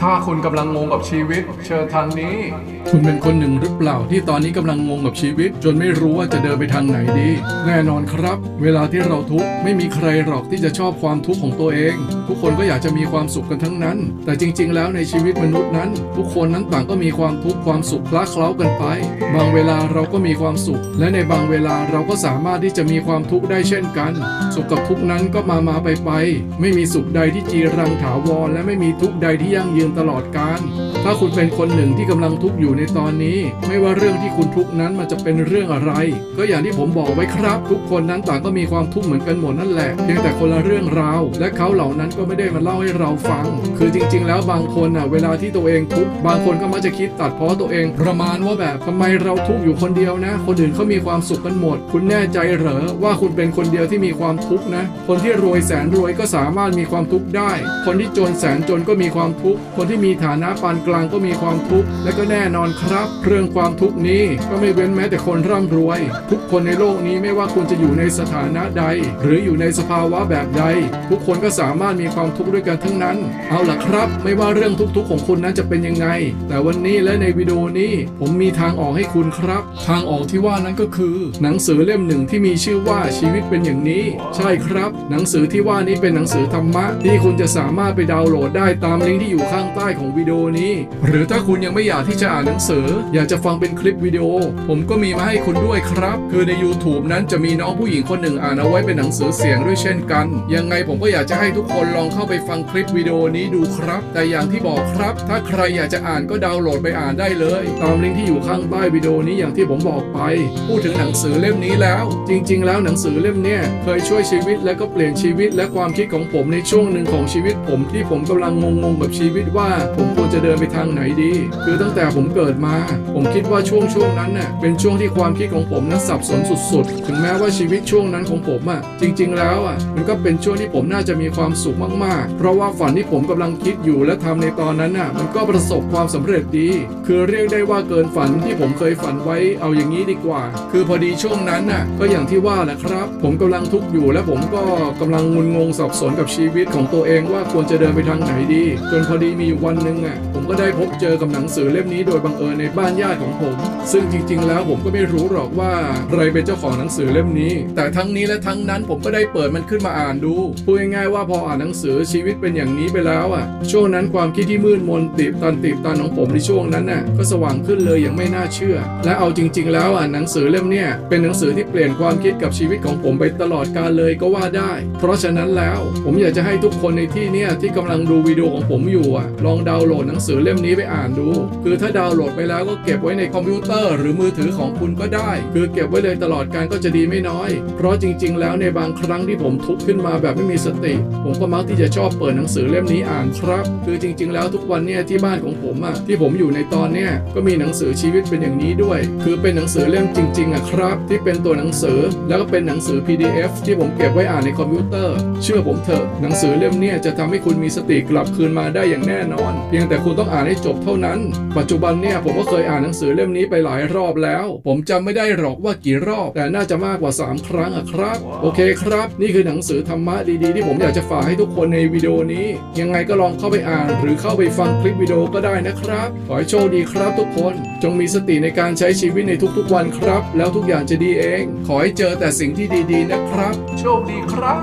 ถ้าคุณกำลังงงกับชีวิต เชิญทางนี้ คุณเป็นคนหนึ่งหรือเปล่าที่ตอนนี้กำลังงงกับชีวิต จนไม่รู้ว่าจะเดินไปทางไหนดี แน่นอนครับ เวลาที่เราทุกข์ไม่มีใครหรอกที่จะชอบความทุกข์ของตัวเอง ทุกคนก็อยากจะมีความสุขกันทั้งนั้น แต่จริง ๆ แล้วในชีวิตมนุษย์นั้น ทุกคนนั้นต่างก็มีความทุกข์ความสุขคล้าเคล้ากันไป บางเวลาเราก็มีความสุข และในบางเวลาเราก็สามารถที่จะมีความทุกข์ได้เช่นกัน สุขกับทุกข์นั้นก็มามาไปไปไม่มีสุขใดที่จีรังถาวรและไม่มีทุกข์ใดที่ยั่งยืนตลอดกาลถ้าคุณเป็นคนหนึ่งที่กำลังทุกข์อยู่ในตอนนี้ ไม่ว่าเรื่องที่คุณทุกข์นั้นมันจะเป็นเรื่องอะไร ก็อย่างที่ผมบอกไว้ครับ ทุกคนนั้นต่างก็มีความทุกข์เหมือนกันหมดนั่นแหละเพียงแต่คนละเรื่องราว และเขาเหล่านั้นก็ไม่ได้มาเล่าให้เราฟัง คือจริง ๆ แล้วบางคนอะเวลาที่ตัวเองทุกข์บางคนก็มักจะคิดตัดเพราะตัวเอง ประมาณว่าแบบทำไมเราทุกข์อยู่คนเดียวนะ คนอื่นเขามีความสุขกันหมด คุณแน่ใจเหรอว่าคุณเป็นคนเดียวที่มีความทุกข์นะ คนที่รวยแสนรวยก็สามารถมีความทุกข์ได้ คนที่จนแสนจนก็มีความทุกข์คนที่มีฐานะปานกลางก็มีความทุกข์และก็แน่นอนครับ เรื่องความทุกข์นี้ก็ไม่เว้นแม้แต่คนร่ำรวย ทุกคนในโลกนี้ไม่ว่าคุณจะอยู่ในสถานะใด หรืออยู่ในสภาวะแบบใด ทุกคนก็สามารถมีความทุกข์ด้วยกันทั้งนั้น เอาล่ะครับ ไม่ว่าเรื่องทุกข์ๆของคุณนั้นจะเป็นยังไง แต่วันนี้และในวิดีโอนี้ ผมมีทางออกให้คุณครับ ทางออกที่ว่านั้นก็คือ หนังสือเล่มหนึ่งที่มีชื่อว่าชีวิตเป็นอย่างนี้ ใช่ครับ หนังสือที่ว่านี้เป็นหนังสือธรรมะที่คุณจะสามารถไปดาวน์โหลดได้ตามลิงก์ที่อยู่ข้างใต้ของวิดีโอนี้ หรือถ้าคุณยังไม่อยากที่จะอ่านหนังสือ อยากจะฟังเป็นคลิปวิดีโอ ผมก็มีมาให้คุณด้วยครับ คือใน YouTube นั้นจะมีน้องผู้หญิงคนหนึ่งอ่านเอาไว้เป็นหนังสือเสียงด้วยเช่นกัน ยังไงผมก็อยากจะให้ทุกคนลองเข้าไปฟังคลิปวิดีโอนี้ดูครับ แต่อย่างที่บอกครับ ถ้าใครอยากจะอ่านก็ดาวน์โหลดไปอ่านได้เลย ตามลิงก์ที่อยู่ข้างใต้วิดีโอนี้อย่างที่ผมบอกไป พูดถึงหนังสือเล่มนี้แล้ว จริง ๆ แล้วหนังสือเล่มนี้เคยช่วยชีวิตและก็เปลี่ยนชีวิตและความคิดของผมในช่วงหนึ่งของชีวิตผมที่ผมกำลังงงๆกับชีวิตว่าผมควรจะเดินไปทางไหนดี คือตั้งแต่ผมเกิดมา ผมคิดว่าช่วงช่วงนั้นน่ะเป็นช่วงที่ความคิดของผมนั้นสับสนสุดๆ ถึงแม้ว่าชีวิตช่วงนั้นของผมอะจริง ๆ แล้วอะมันก็เป็นช่วงที่ผมน่าจะมีความสุขมากๆ เพราะว่าฝันที่ผมกำลังคิดอยู่และทำในตอนนั้นน่ะมันก็ประสบความสำเร็จดี คือเรียกได้ว่าเกินฝันที่ผมเคยฝันไว้เอาอย่างนี้ดีกว่า คือพอดีช่วงนั้นน่ะก็อย่างที่ว่าแหละครับ ผมกำลังทุกข์อยู่และผมก็กำลังงุนงงสับสนกับชีวิตของตัวเองว่าควรจะเดินไปทางไหนดี จนพอดีมีวันหนึ่งอะผมก็ได้พบเจอกับหนังสือเล่มนี้โดยบังเอิญในบ้านญาติของผม ซึ่งจริง ๆ แล้วผมก็ไม่รู้หรอกว่าใครเป็นเจ้าของหนังสือเล่มนี้ แต่ทั้งนี้และทั้งนั้นผมก็ได้เปิดมันขึ้นมาอ่านดูพูดง่ายๆว่าพออ่านหนังสือชีวิตเป็นอย่างนี้ไปแล้วอะ ช่วงนั้นความคิดที่มืดมนติดตันติดตันของผมในช่วงนั้นน่ะก็สว่างขึ้นเลยอย่างไม่น่าเชื่อ และเอาจริง ๆ แล้วอะหนังสือเล่มเนี้ยเป็นหนังสือที่เปลี่ยนความคิดกับชีวิตของผมไปตลอดกาลเลยก็ว่าได้ เพราะฉะนั้นแล้วผมอยากจะให้ทุกคนในที่เนี้ยที่กำลังดูวิดีโอของผมอยู่อะลองดาวน์โหลดหนังสือเล่มนี้ไปอ่านดู คือถ้าดาวน์โหลดไปแล้วก็เก็บไว้ในคอมพิวเตอร์หรือมือถือของคุณก็ได้ คือเก็บไว้เลยตลอดการก็จะดีไม่น้อย เพราะจริง ๆ แล้วในบางครั้งที่ผมทุกข์ขึ้นมาแบบไม่มีสติ ผมก็มักที่จะชอบเปิดหนังสือเล่มนี้อ่านครับ คือจริง ๆ แล้วทุกวันเนี่ยที่บ้านของผมอะที่ผมอยู่ในตอนเนี้ยก็มีหนังสือชีวิตเป็นอย่างนี้ด้วย คือเป็นหนังสือเล่มจริงๆอะครับ ที่เป็นตัวหนังสือแล้วก็เป็นหนังสือ PDF ที่ผมเก็บไว้อ่านในคอมพิวเตอร์ เชื่อผมเถอะหนังสือเล่มเนี้ยจะทำให้คุณมีสติกลับคืนมาได้อย่างแน่นอน เพียงแต่คุณต้องอ่านให้จบเท่านั้น ปัจจุบันเนี่ยผมก็เคยอ่านหนังสือเล่มนี้ไปหลายรอบแล้ว ผมจำไม่ได้หรอกว่ากี่รอบ แต่น่าจะมากกว่า 3 ครั้งอะครับ โอเคครับ นี่คือหนังสือธรรมะดีๆ ที่ผมอยากจะฝากให้ทุกคนในวิดีโอนี้ ยังไงก็ลองเข้าไปอ่าน หรือเข้าไปฟังคลิปวิดีโอก็ได้นะครับ ขอให้โชคดีครับทุกคน จงมีสติในการใช้ชีวิตในทุกๆ วันครับ แล้วทุกอย่างจะดีเอง ขอให้เจอแต่สิ่งที่ดีๆนะครับ โชคดีครับ